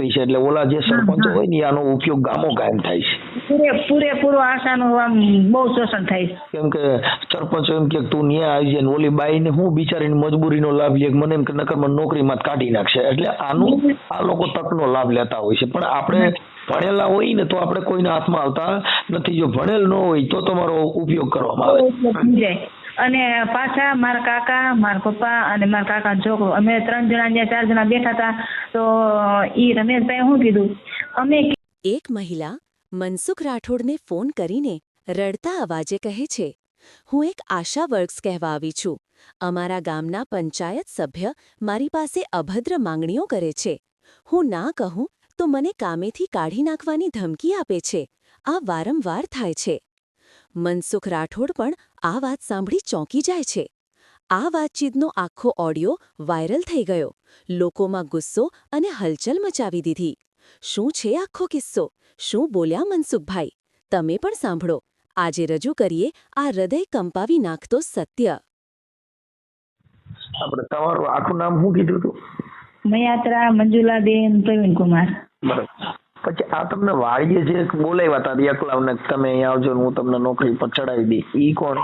નોકરી છે એટલે ઓલા જે સરપંચ હોય ને આનો ઉપયોગ ગામો કાયમ થાય છે. પૂરેપૂરો આશાનું આમ બહુ શોષણ થાય છે. કેમ કે સરપંચ એમ કે તું ન્યા આવી જાય ઓલી બાઈ ને હું બિચારીની મજબૂરીનો લાભ લે મને એમ કે નકર મને નોકરીમાં કાઢી નાખશે. એટલે આનું આ લોકો તકનો લાભ લેતા હોય છે. પણ આપણે ભણેલા હોય ને તો આપણે કોઈના હાથમાં આવતા નથી. જો ભણેલ ન હોય તો તમારો ઉપયોગ કરવામાં આવે. અને પાછા મારા કાકા, મારા પપ્પા અને મારા કાકા છોકરો. અમે ત્રણ જણા ત્યાં ચાર જણા બેઠા હતા. તો, ઈ રમેશભાઈ શું કીધું? અમે એક મહિલા મનસુખ રાઠોડને ફોન કરીને રડતા અવાજે કહે છે, હું એક આશા વર્ક્સ કહેવા આવી છું. અમારા ગામના પંચાયત સભ્ય મારી પાસે અભદ્ર માંગણીઓ કરે છે. હું ના કહું તો મને કામેથી કાઢી નાખવાની ધમકી આપે છે. આ વારંવાર થાય છે. મનસુખ રાઠોડ પણ આ વાત સાંભળી ચોંકી જાય છે. આ વાતચીતનો આખો ઓડિયો વાયરલ થઈ ગયો. લોકોમાં ગુસ્સો અને હલચલ મચાવી દીધી. શું છે આખો કિસ્સો? શું બોલ્યા મનસુખભાઈ? તમે પણ સાંભળો. આજે રજૂ કરીએ આ હૃદય કંપાવી નાખતો સત્ય. આપણે તમારું આખું નામ શું કીધું હતું? મયાત્રા મંજુલાબેન પ્રવીણકુમાર બરાબર. પછી આ તમને વાળીએ જે બોલાવ્યા હતા એકલાવને તમે અહીંયા આવજો હું તમને નોકરી પર ચડાવી દઈ ઈ કોણ?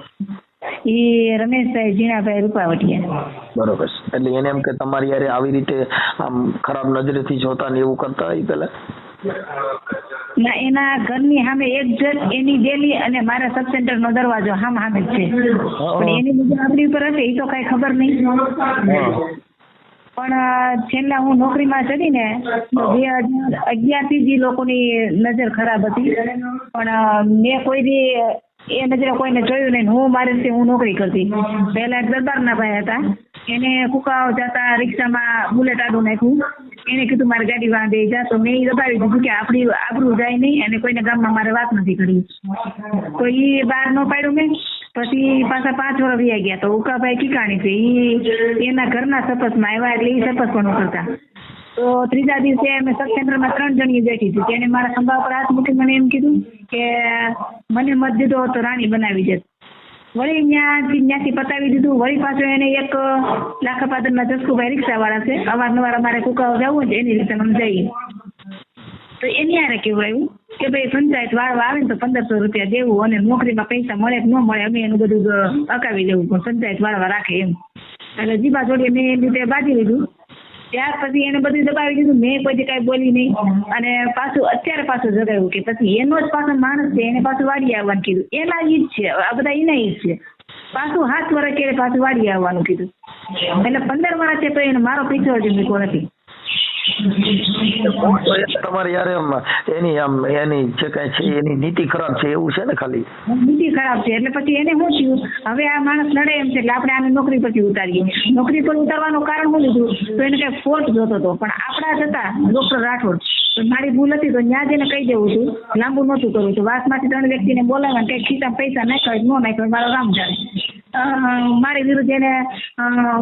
ઈ રમેશભાઈ જીણાભાઈ રૂપાવટિયા. બરોબર. એટલે એને એમ કે તમારી યારે આવી રીતે આમ ખરાબ નજરેથી જોતા ને એવું કરતા હોય પેલા? ના એના ઘરની સામે એક જત એની ડેલી અને મારા સબ સેન્ટર નો દરવાજો હામે જ છે. પણ એની નજર આપણી ઉપર હશે એ તો કઈ ખબર નહીં. પણ છેલ્લા હું નોકરીમાં ચડી ને બે હજાર અગિયારથી જ લોકોની નજર ખરાબ હતી. પણ મેં કોઈ દી એ નજરે કોઈને જોયું નહીં હું મારી રીતે હું નોકરી કરતી. પહેલા એક દરબારના ભાઈ હતા. એને કુકાઓ જતા રિક્ષામાં બુલેટ આડું નાખ્યું. એને કીધું, મારે ગાડી વાંધે, જા. તો મેં એ દબાવી દીધું કે આપણી આબરું જાય નહીં અને કોઈને ગામમાં મારે વાત નથી કરી. તો એ બહાર ન પાડ્યું મેં. પછી પાછા પાંચ વર્ષ વ્યા ગયા તો ઉકાભાઈ કીકાણી છે. ઈ એના ઘરના સપસમાં આવ્યા એટલે ઈ સપસ પણ કરતા તો ત્રીજા દિવસે અમે સબ સેન્ટરમાં ત્રણ જણી બેઠી હતી. તેને મારા ખંભા પર હાથ મૂકી મને એમ કીધું કે, મને મત દીધો તો રાણી બનાવી દેત. વળી ત્યાંથી ત્યાંથી પતાવી દીધું. વળી પાછો એને એક લાખાપાદરના જસકુભાઈ રિક્ષાવાળા છે. અવારનવાર અમારે કુકાઓ જવું છે એની રીતે મને જઈએ તો એની આરે કેવું કે ભાઈ પંચાયત વાળો આવે ને તો પંદરસો રૂપિયા દેવું અને નોકરીમાં પૈસા મળે કે ન મળે, અમે એનું બધું અકાવી દેવું, પણ પંચાયત વાળવા રાખે એમ. એટલે જીભા જોડે મેં એની રીતે બાજી લીધું. ત્યાર પછી એને બધું દબાવી દીધું, મેં કોઈ કઈ બોલી નહીં. અને પાછું અત્યારે પાછું જગાવ્યું કે પછી એનો જ પાછો માણસ છે, એને પાછું વાડી આવવાનું કીધું. એના ઈ જ છે, આ બધા એના ઈ જ છે. પાછું હાથ વર્ષ કે પાછું વાડી આવવાનું કીધું. એટલે પંદર વર્ષ છે તો એને મારો પીછો જ મૂક્યો નથી. તમારે યાર એમ એની આમ એની જે કઈ છે, એની નીતિ ખરાબ છે, એવું છે ને ખાલી? નીતિ ખરાબ છે, એટલે પછી એને શું થયું? હવે આ માણસ લડે એમ છે, એટલે આપણે આને નોકરી પરથી ઉતારીએ. નોકરી પર ઉતારવાનું કારણ શું લીધું તો એને કઈ ફોર્સ જોતો હતો. પણ આપણા જતા ડોક્ટર રાઠોડ મારી ભૂલ હતી, તો ત્યાં જઈને કહી દેવું છું. લાંબુ નહોતું કરવું છું. વાસમાંથી ત્રણ વ્યક્તિને બોલાવવા કઈ ખીચા પૈસા નાખ્યા નો નાખ્યા મારો રામ ચાલે મારી વિરુદ્ધ એને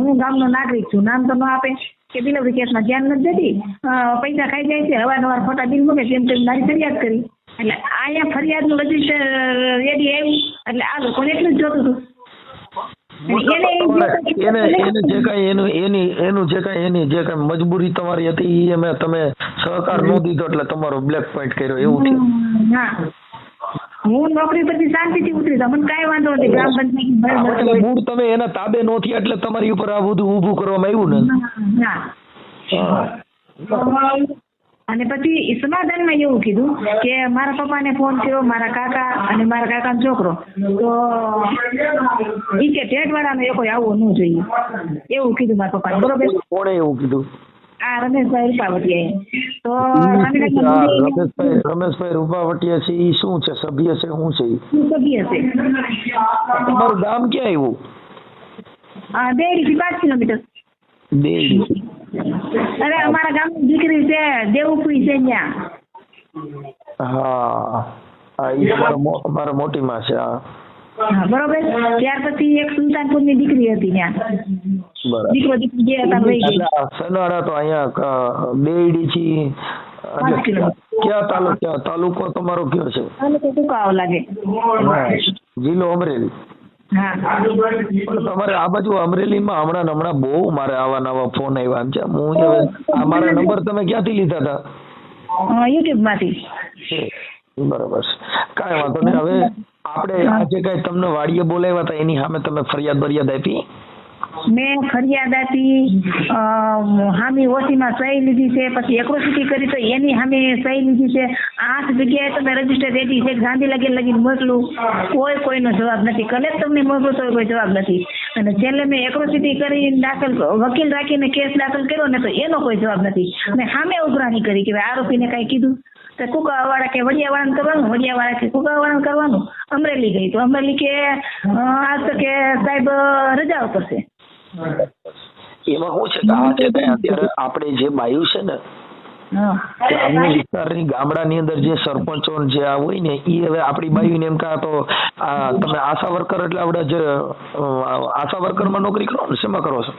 હું ગામનો નાગરિક છું. નામ તો ન આપે. કે ડિલિવરી કેસમાં ધ્યાન નથી દેતી પૈસા ખાઈ જાય છે અવારનવાર ખોટા બિલ મૂકે તેમ તેમ મારી ફરિયાદ કરી. એટલે અહીંયા ફરિયાદનું રજિસ્ટર રેડી આવ્યું એટલે આ લોકોને એટલું જ જોતું હતું. એને એમ જોતું કે એને એને જે કાંઈ એનું એની એનું જે કાંઈ એની જે કાંઈ મજબૂરી તમારી હતી ઈ અમે તમે સહકાર નો દીધો એટલે તમારો બ્લેક પોઈન્ટ કર્યો એવું થયું હું. નોકરી પરથી શાંતિથી ઉતરી મને કાંઈ વાંધો નથી ગ્રામ પંચાયત મૂળ તમે એના તાબે નો થયા એટલે તમારી ઉપર આ બધું ઊભું કરવામાં આવ્યું ને? હા. અને પછી સમાધાનમાં એવું કીધું કે મારા પપ્પાને ફોન કર્યો મારા કાકા અને મારા કાકાનો છોકરો. તો ઈ કે ટેટવાળાનો એ કોઈ આવવો ન જોઈએ. એવું કીધું મારા પપ્પાને બરોબર? કોણે એવું કીધું? આ રમેશભાઈ રૂપાવટીયાએ તો રમેશભાઈ રમેશભાઈ રૂપાવટીયા છે ઈ શું છે સભ્ય છે શું છે સભ્ય છે? તમારું ગામ ક્યાં આવ્યું? બે દેડીથી પાંચ કિલોમીટર. દેડી અરે અમારા ગામની દીકરી છે દેવપુરી છે ત્યાં. હા હા તમારા અમારા મોટી માં છે હા. બરોબર. ત્યાર પછી એક સુલતાનપુરની દીકરી હતી ત્યાં. દીકરો દીકરી જે હતા રહી સનાડા તો અહીંયા બેડી છી ક્યાં તાલુકો તાલુકો તમારો કયો છે? તાલુકો કુકાવ લાગે. જિલ્લો અમરેલી. તમારે આ બાજુ અમરેલીમાં હમણાં હમણાં બહુ મારે આવા નવા ફોન આવ્યા એમ છે. હું હવે મારા નંબર તમે ક્યાંથી લીધા હતા? યુટ્યુબમાંથી બરાબર કાંઈ વાંધો નહીં. હવે આપણે આજે કઈ તમને વાડીએ બોલાવ્યા હતા એની સામે તમે ફરિયાદ બરિયાદ આપી? મેં ફરિયાદ આપી હામી ઓસીમાં સહી લીધી છે, પછી એક્રોસિટી કરી તો એની સામે સહી લીધી છે. આઠ જગ્યાએ તમે રજિસ્ટર રેડી છે, ગાંધી લગી લગીને મોકલું. કોઈ કોઈનો જવાબ નથી. કલેક્ટરને મોકલું તો કોઈ જવાબ નથી. અને છેલ્લે મેં એક્રોસિટી કરી દાખલ વકીલ રાખીને કેસ દાખલ કર્યો ને તો એનો કોઈ જવાબ નથી. મેં સામે ઉઘરાણી કરી કે આરોપીને કાંઈ કીધું. તો કુકાવાળા કે વડિયાવાળાને કરવાનું? વડિયાવાળા કે કુકાવાળાને કરવાનું? અમરેલી ગઈ તો અમરેલી કે આ તો કે સાહેબ રજાઓ કરશે એમાં શું છે કે આ છે અત્યારે આપણે જે બાયું છે ને ગ્રામ્ય વિસ્તારની ગામડાની અંદર જે સરપંચો જે આ હોય ને એ હવે આપણી બાયુને એમ કહા તો આ તમે આશા વર્કર એટલે આપણે જે આશા વર્કરમાં નોકરી કરો ને શેમાં કરો છો?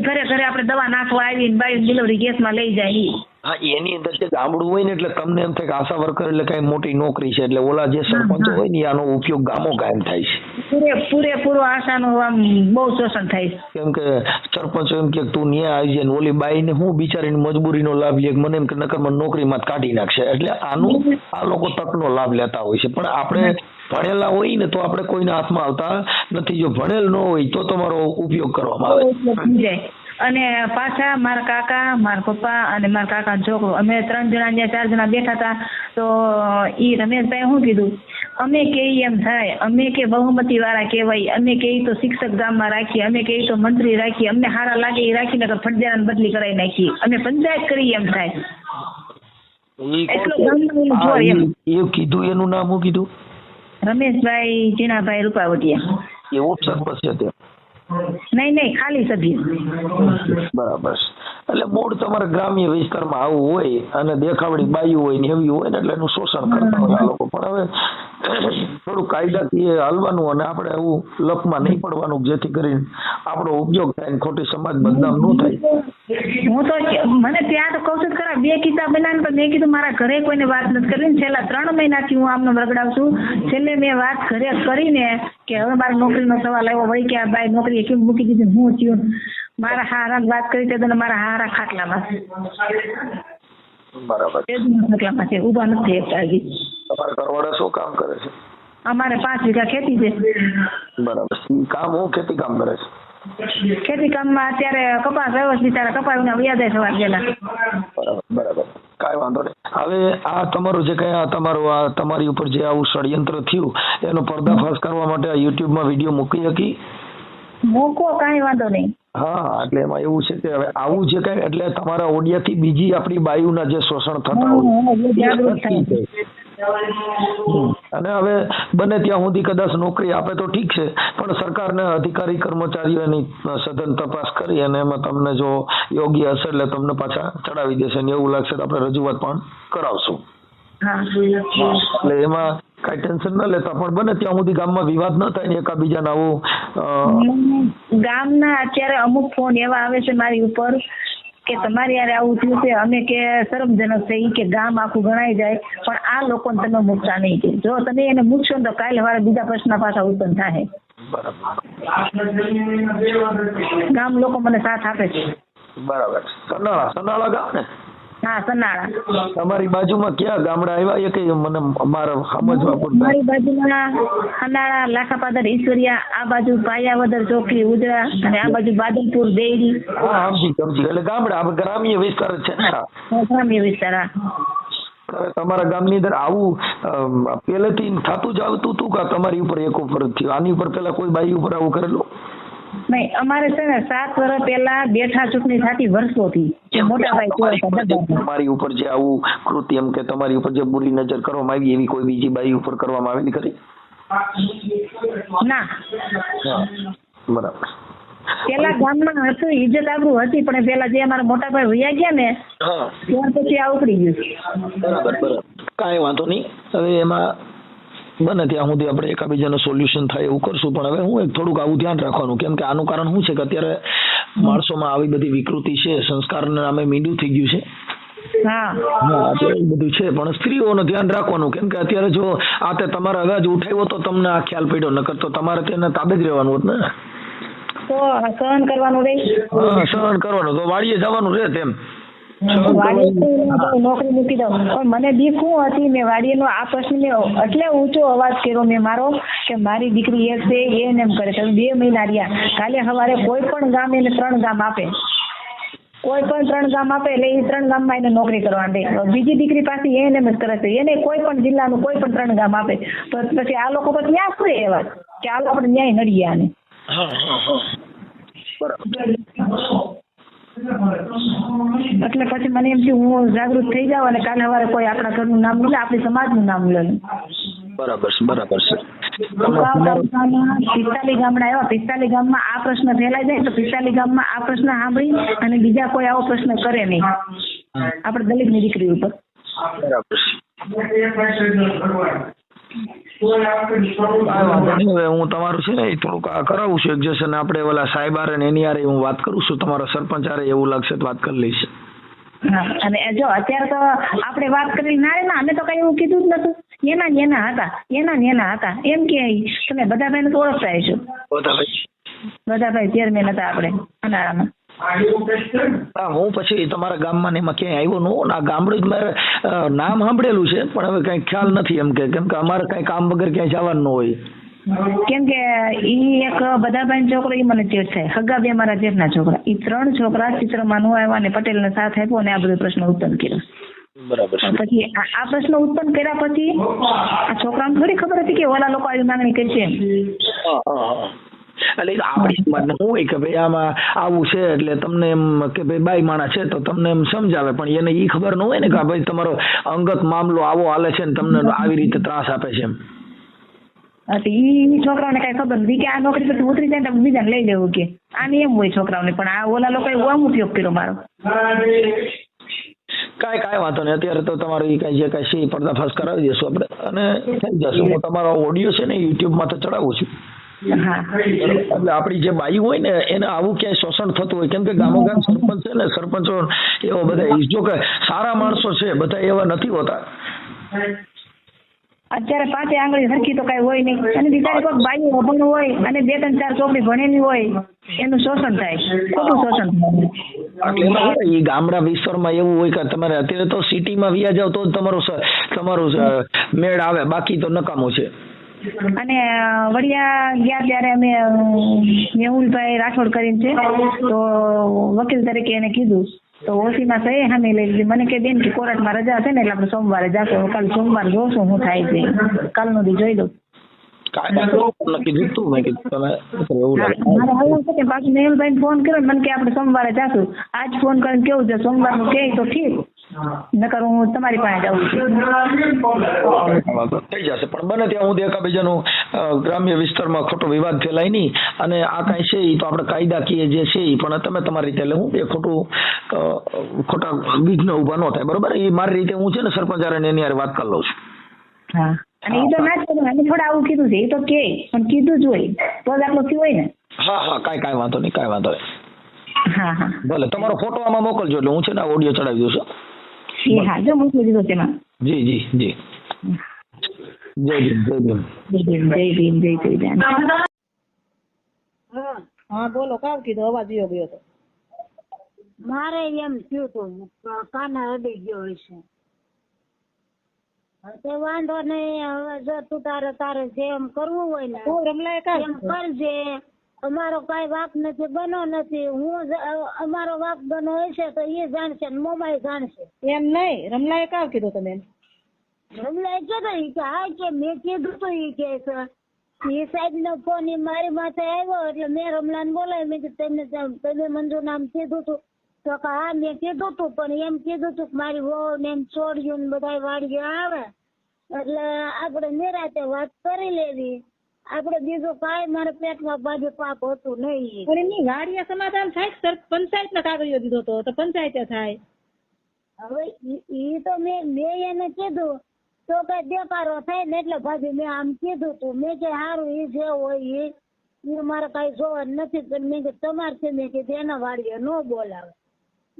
ઘરે ઘરે આપણે દવા નાખવા આવીને બાયું ડિલિવરી ગેસમાં લઈ જાય હા એની અંદર જે ગામડું હોય ને એટલે તમને એમ થાય કે આશા વર્કર એટલે કઈ મોટી નોકરી છે એટલે ઓલા જે સરપંચો હોય ને આનો ઉપયોગ ગામો કાયમ થાય છે. પૂરે પૂરેપૂરો આશાનું આમ બહુ શોષણ થાય છે. કેમ કે સરપંચ એમ કે તું ન્યા આવી જાય ઓલી બાઈ ને હું બિચારીને મજબૂરીનો લાભ લે મને એમ કે નકર મને નોકરીમાં કાઢી નાખશે. એટલે આનું આ લોકો તકનો લાભ લેતા હોય છે. પણ આપણે ભણેલા હોય ને તો આપણે કોઈના હાથમાં આવતા નથી. જો ભણેલ ન હોય તો તમારો ઉપયોગ કરવામાં આવે. અને પાછા મારા કાકા મારા પપ્પા અને મારા કાકાનો છોકરો. અમે ત્રણ જણા ત્યાં ચાર જણા બેઠા હતા. તો ઈ રમેશભાઈ શું કીધું? અમે કે એમ થાય. અમે કે બહુમતી વાળા કહેવાય. અમે કે તો શિક્ષક ગામમાં રાખીએ. અમે કે તો મંત્રી રાખીએ. અમને હારા લાગે એ રાખીને ફટજારાને બદલી કરાવી નાખીએ. અમે પંચાયત કરી એમ થાય. એટલું કીધું એનું નામ હું કીધું? રમેશભાઈ જીણાભાઈ રૂપાવટિયા. એવું સરપંચ છે તે. નહીં નહીં ખાલી સભ્ય. બરાબર એટલે મૂળ તમારા ગ્રામ્ય વિસ્તારમાં આવું હોય અને દેખાવડી બાયું હોય ને એવી હોય ને એટલે એનું શોષણ કરતા હોય આ લોકો. પણ હવે થોડું કાયદાકીય હાલવાનું અને આપણે એવું લપમાં નહીં પડવાનું જેથી કરીને આપણો ઉપયોગ થાય ખોટી સમાજ બદનામ ન થાય. હું તો મને ત્યાં તો કહું છું ખરા બે કિતાબ બનાવીને પણ મેં કીધું મારા ઘરે કોઈને વાત નથી કરી ને છેલ્લા ત્રણ મહિનાથી હું આમને રગડાવું છું. છેલ્લે મેં વાત ઘરે કરીને કે હવે મારે નોકરીનો સવાલ આવ્યો વળી કે ભાઈ નોકરી કેમ મૂકી દીધી હું થયું? મારા હારા વાત કરી તે તને મારા હારા ખાટલામાં. બરાબર. તે જ ખાટલામાં છે ઊભા નથી એક હજી. તમારા ઘરવાળા શું કામ કરે છે? અમારે પાંચ વીઘા ખેતી છે. બરાબર. કામ હું ખેતી કામ કરે છે? ખેતી કામમાં અત્યારે કપાસ આવ્યો છે બિચારા ને વ્યાજે સવાર ગયેલા. બરાબર બરાબર. કાંઈ વાંધો નહીં. હવે આ તમારું જે કઈ તમારું આ તમારી ઉપર જે આવું ષડયંત્ર થયું એનો પર્દાફાશ કરવા માટે આ યુટ્યુબમાં વીડિયો મૂકી શકી મૂકો કાંઈ વાંધો નહીં. હા એટલે એમાં એવું છે કે હવે આવું જે કઈ એટલે તમારા ઓડિયાથી બીજી આપણી બાયુના જે શોષણ થતા હોય અને હવે બને ત્યાં સુધી કદાચ નોકરી આપે તો ઠીક છે પણ સરકારને અધિકારી કર્મચારીઓની સઘન તપાસ કરી અને એમાં તમને જો યોગ્ય હશે એટલે તમને પાછા ચડાવી દેશે ને એવું લાગશે તો આપણે રજૂઆત પણ કરાવશું. એટલે એમાં કઈ ટેન્શન ન લેતા પણ બને ત્યાં સુધી ગામમાં વિવાદ ન થાય ને એકાબીજાને આવું ગામના અત્યારે અમુક ફોન એવા આવે છે મારી ઉપર કે તમારી યારે આવું થયું છે, અમે કે શરમજનક છે ઈ કે ગામ આખું ગણાઈ જાય, પણ આ લોકોને તમે મૂકતા નહીં કે. જો તમે એને મૂકશો તો કાલે વારે બીજા પ્રશ્ન પાછા ઉત્પન્ન થાય. ગામ લોકો મને સાથ આપે છે. બરાબર. સનાળા ગામ ને હા સનાળા. તમારી બાજુમાં ક્યાં ગામડા આવ્યા? એ કઈ મને અમારે સમજવા પૂરતા મારી બાજુમાં સનાળા લાખાપાદર ઈશ્વરિયા આ બાજુ પાયાવદર ચોકડી ઉજળા અને આ બાજુ બાદલપુર દેરી હા સમજી સમજી એટલે ગામડા ગ્રામ્ય વિસ્તાર છે ને? ગ્રામ્ય વિસ્તાર તમારા ગામની અંદર આવું પહેલેથી થતું જ આવતું હતું કે તમારી ઉપર એક ઉપર થયું? આની ઉપર પેલા કોઈ બાઈ ઉપર આવું કરેલું? નહીં અમારે છે ને સાત વર્ષ પહેલા બેઠા ચૂંટણી થતી વર્ષોથી જે મોટા તમારી ઉપર જે- આવું કૃત્ય એમ કે તમારી ઉપર જે બુરી નજર કરવામાં આવી એવી કોઈ બીજી બાઈ ઉપર કરવામાં આવેલી ખરી? ના. બરાબર. પેલા ગામમાં હતું ઇજ્જત આબરૂ હતી પણ પેલા જે અમારા મોટા ભાઈ વયા ગયા ને ત્યાં ત્યાર પછી આ ઉપડી ગયું. બરાબર બરાબર. કાંઈ વાંધો નહીં. હવે એમાં બને ત્યાં સુધી આપણે એકાબીજાનું સોલ્યુશન થાય એવું કરશું. પણ હવે હું એક થોડુંક આવું ધ્યાન રાખવાનું કેમ કે આનું કારણ શું છે કે અત્યારે માણસોમાં આવી બધી વિકૃતિ છે સંસ્કારના નામે મીંડું થઈ ગયું છે. બધું છે પણ સ્ત્રીઓનું ધ્યાન રાખવાનું કેમ કે અત્યારે જો આ તે તમારા અગાજ ઉઠાવ્યો તો તમને આ ખ્યાલ પડ્યો નકર તો તમારે તેને તાબે જ રહેવાનું હોત ને? સહન કરવાનું રહે સહન કરવાનું તો વાડીએ જવાનું રહે તેમ નોકરી મૂકી દઉં. પણ મને બીક શું હતી મેં વાડીએનો આ પ્રશ્ન મેં એટલે ઊંચો અવાજ કર્યો મેં મારો કે મારી દીકરી એક છે એ એને એમ કરે તમે બે મહિના રહ્યા. કાલે સવારે કોઈ પણ ગામ એને ત્રણ ગામ આપે. કોઈ પણ ત્રણ ગામ આપે એટલે એ ત્રણ ગામમાં એને નોકરી કરવા દે. બીજી દીકરી પાસે એને એમ જ કરે છે. એને કોઈ પણ જિલ્લાનું કોઈ પણ ત્રણ ગામ આપે. તો પછી આ લોકો પછી ક્યાં શું એવા? કે આ લોકો આપણે ન્યાય નડીએ આને હા હા હા. બરાબર. એટલે પછી મને એમ કે હું જાગૃત થઈ જાઉં અને કાલે સવારે કોઈ આપણા ઘરનું નામ લે આપણી સમાજનું નામ લે. બરાબર છે બરાબર છે. પિસ્તાલી ગામડા એવા પિસ્તાલી ગામમાં આ પ્રશ્ન ફેલાઈ જાય તો પિસ્તાલી ગામમાં આ પ્રશ્ન સાંભળી અને બીજા કોઈ આવો પ્રશ્ન કરે નહીં. આપણે દલિતની દીકરી ઉપર. બરાબર છે. હવે હું તમારું છે ને એ થોડુંક આ કરાવું છું એડજસ્ટ આપણે ઓલા સાહેબ આરે ને એની હારે હું વાત કરું છું. તમારા સરપંચ આરે એવું લાગશે તો વાત કરી લઈશ. અને જો અત્યારે તો આપણે વાત કરી ના રે ના અમે તો કઈ એવું કીધું જ નતું એના ને એના હતા એના ને એના હતા. એમ કે તમે બધા ભાઈ ને ઓળખતા હશો. બધા ભાઈ ચેરમેન હતા આપણે અનાળામાં હા હું પછી તમારા ગામમાં ને એમાં ક્યાંય આવ્યો ન હોઉં આ ગામડું જ મારે નામ સાંભળેલું છે પણ હવે કઈ ખ્યાલ નથી એમ કે કેમ કે અમારે કઈ કામ વગર ક્યાંય જવાનું ન હોય. કેમ કે ઈ એક બધાભાઈ છોકરો ઈ મને જેઠ થાય. હગા બે મારા જેઠના છોકરા. ઈ ત્રણ છોકરા ચિત્રમાં નો આવ્યા અને પટેલને સાથ આપ્યો અને આ બધો પ્રશ્ન ઉત્પન્ન કર્યો. બરાબર પછી આ પ્રશ્ન ઉત્પન્ન કર્યા પછી આ છોકરાને થોડી ખબર હતી કે ઓલા લોકો આવી માંગણી કરશે એમ. એટલે આપણી શું હોય કે ભાઈ આમાં આવું છે એટલે તમને એમ કે ભાઈ બાઈ માણા છે તો તમને એમ સમજાવે. પણ એને એ ખબર ન હોય ને કે ભાઈ તમારો અંગત મામલો આવો હાલે છે ને તમને આવી રીતે ત્રાસ આપે છે એમ. હા, છોકરાઓને કઈ ખબર નથી. કે આ નોકરી પરથી ઉતરી જાય તો બીજાને લઈ લેવું કે. આને એમ હોય છોકરાઓને પણ આ ઓલા લોકોએ આમ ઉપયોગ કર્યો મારો. કાંઈ કાંઈ વાંધો નહીં. અત્યારે તો તમારું એ કાંઈ જે કાંઈ છે એ પર્દાફાશ કરાવી દઈશું આપણે. અને થઈ જશે. હું તમારો ઓડિયો છે ને યુટ્યુબમાં તો ચડાવું છું. હા એટલે આપણી જે બાઈ હોય ને એને આવું ક્યાંય શોષણ થતું હોય કેમ કે ગામો ગામ સરપંચ છે ને સરપંચો એવા બધા જો કે સારા માણસો છે બધા એવા નથી હોતા. અત્યારે પાંચે આંગળી સરખી તો કઈ હોય નહીં. અને બિચારી કોઈ બાઈ અભણ હોય અને બે ત્રણ ચાર ચોપડી ભણેલી હોય એનું શોષણ થાય. ખોટું શોષણ થાય? ગામડા વિસ્તારમાં એવું હોય કે તમારે અત્યારે તો સિટીમાં વ્યા જાવ તો તમારું તમારું મેળ આવે બાકી તો નકામું છે. અને વડિયા ગયા ત્યારે અમે મેહુલભાઈ રાઠોડ કરીને છે તો વકીલ તરીકે એને કીધું. તો ઓસીમાં સહી હામે લઈ લીધી. મને કે બેન કે કોર્ટમાં રજા છે ને એટલે આપણે સોમવારે જાશું. કાલ સોમવાર જોશું શું થાય છે. કાલનો દી જોઈ દઉં કે મેહુલભાઈ ફોન કર્યો મને કે આપણે સોમવારે જાશું. આજ ફોન કરીને કેવું છે? સોમવારનું કહે તો ઠીક. નકર હું તમારી પાસે જાઉં થઈ જશે. પણ બને ત્યાં હું એકાબીજાનું ગ્રામ્ય વિસ્તારમાં ખોટો વિવાદ ફેલાય નહીં. અને આ કાંઈ છે એ તો આપણે કાયદાકીય જે છે એ પણ તમે તમારી રીતે એટલે એ ખોટું ખોટા વિઘ્ન ઊભા ન થાય. બરોબર? એ મારી રીતે હું છે ને સરપંચ એની હારે વાત કરી લઉં છું. હા. અને એ તો ના જ કરું. એને થોડા આવું કીધું છે. એ તો કે પણ કીધું જ હોય. તો જ આટલું થયું હોય ને. હા હા. કાંઈ કાંઈ વાંધો નહીં કાંઈ વાંધો નહીં. ભલે તમારો ફોટો આમાં મોકલજો એટલે હું છે ને ઓડિયો ચડાવી દઉં છું. એ હા જો સુધી તો તેમાં. જી જી જી. જય ભીમ જય ભીમ. જય ભીમ જય ભીમ જય ભીમ. હા હા બોલો કાવ કીધો અવાજ ઈયો ગયો તો. મારે એમ થયું હતું કાને અડી ગયો હશે. તે વાંધો નહીં હવે જો તું તારે તારે જેમ કરવું હોય ને રમલા કરજે. અમારો કઈ વાક નથી બનો નથી. હું અમારો વાક બનો હશે તો એ જાણશે ને મોમાય જાણશે. એમ નહીં? રમલાએ કાવ કીધું તમે રમલાએ કીધું ઈ કે હા કે મેં કીધું તું ઈ કે એ સાહેબ નો ફોન એ મારી માથે આવ્યો એટલે મેં રમલા ને બોલાવી મેં કીધું તમને તમે મંજુ નામ કીધું તું. તો કે હા મેં કીધું તું પણ એમ કીધું તું કે મારી વહુ ને એમ છોડ્યું ને બધા વાડીએ આવે. એટલે આપણે નિરાતે વાત કરી લેવી. આપણે બીજું કાંઈ મારા પેટમાં બાજુ પાપ હતું નહીં. પણ એમની વાડીએ સમાધાન થાય સર પંચાયત ના કાગળિયો દીધો તો? તો પંચાયતે થાય. હવે ઈ- તો મેં મેં એને કીધું તો કે દેપારો થાય ને એટલે ભાભી મેં આમ કીધું તું. મેં કે સારું ઈ જે હોય ઈ ઈ મારે કઈ જોવા નથી. પણ મેં કે તમારથી મેં કીધું એના વાડીએ ન બોલાવે.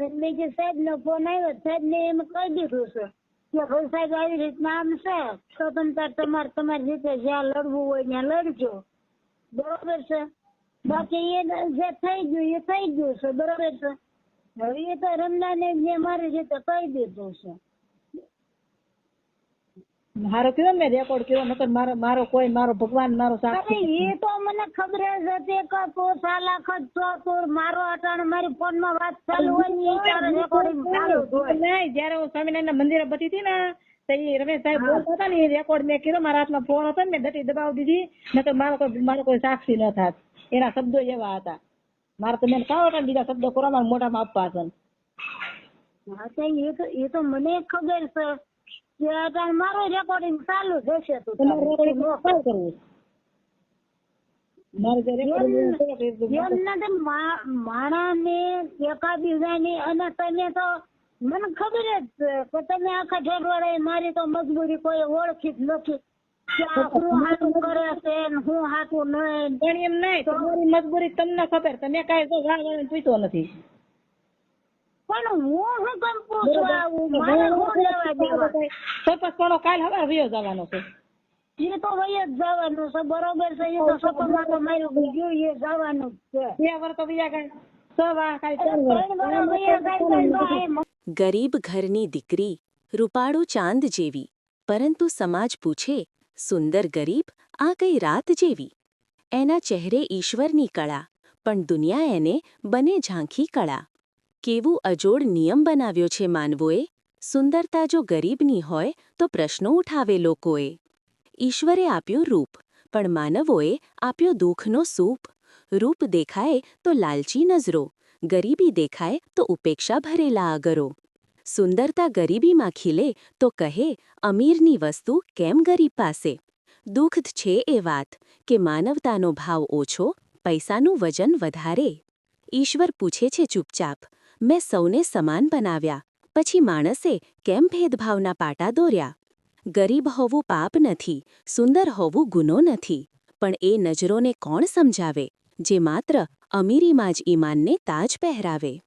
મેં કે સાહેબ નો ફોન આવ્યો સાહેબ ને એમ કહી દીધું છે. ભાઈ સાહેબ, આવી રીતના આમ છે. સ્વતંત્ર તમારે તમારી રીતે જ્યાં લડવું હોય ત્યાં લડજો. બરોબર છે? બાકી એ જે થઈ ગયું, એ થઈ ગયું છે. બરોબર છે? હવે એ તો રમલાને જે મારી રીતે કહી દીધું છે. મારો કયો મેં રેકોર્ડ કર્યો? નકર મારો મારો કોઈ મારો ભગવાન મારો સાક્ષી એ તો મને ખબર જ હતી કે તું સાલાખ જ છો તું મારો અટાણ મારી ફોનમાં વાત ચાલુ હોય ને તારે રેકોર્ડિંગ ચાલુ હોય. નહીં જ્યારે હું સ્વામિનારાયણ મંદિરે બતી હતી ને તો એ સાહેબ બોલતા હતા ને એ રેકોર્ડ મેં કર્યો મારા હાથમાં ફોન હતો ને મેં દટી દબાવી દીધી નકર મારો કોઈ મારો કોઈ સાક્ષી ન થાત. એના શબ્દો એવા હતા. મારે તો મેં કાવ હતા બીજા શબ્દો કરવા મોટામાં આપવા હતા એ તો એ તો મને ખબર છે. અટાણ મારો રેકોર્ડિંગ ચાલુ જ હશે તું. રેકોર્ડિંગ કરવું મારે જે રેકોર્ડિંગ એમ નથી મા- માણસને એકા અને તને તો મને ખબર જ કે તમે આખા ઢોરવાળાએ મારી તો મજબૂરી કોઈ ઓળખી જ નથી હું હાથું કરે છે હું હાથું નહીં પણ એમ નહીં મજબૂરી તમને ખબર તમે કાંઈ તો ગાળીને નથી પણ હું શું કેમ પૂછું આવું? મારે શું લેવા દેવા સરપંચ કોનો કાલ હવે વયો જવાનો છે. એ તો વય જ જવાનું છે બરોબર છે એ તો સપનમાં તો મારું ગયું એ જવાનું જ છે. બે વર તો બીજા કાંઈ છ વાર ગરીબ ઘરની દીકરી રૂપાળો ચાંદ જેવી. પરંતુ સમાજ પૂછે સુંદર ગરીબ આ કઈ રાત જેવી? એના ચહેરે ઈશ્વરની કળા પણ દુનિયા એને બને ઝાંખી કળા. કેવું અજોડ નિયમ બનાવ્યો છે માનવોએ? સુંદરતા જો ગરીબની હોય, તો પ્રશ્નો ઉઠાવે લોકોએ. ઈશ્વરે આપ્યું રૂપ, પણ માનવોએ આપ્યો દુઃખનો સૂપ. રૂપ દેખાય તો લાલચી નજરો, ગરીબી દેખાય તો ઉપેક્ષા ભરેલા આગરો સુંદરતા ગરીબીમાં ખીલે તો કહે, અમીરની વસ્તુ કેમ ગરીબ પાસે? દુઃખ છે એ વાત કે માનવતાનો ભાવ ઓછો, પૈસાનું વજન વધારે. ઈશ્વર પૂછે છે ચૂપચાપ મેં સૌને સમાન બનાવ્યા. પછી માણસે કેમ ભેદભાવના પાટા દોર્યા? ગરીબ હોવું પાપ નથી, સુંદર હોવું ગુનો નથી. પણ એ નજરોને કોણ સમજાવે, જે માત્ર અમીરીમાં જ ઈમાનને તાજ પહેરાવે?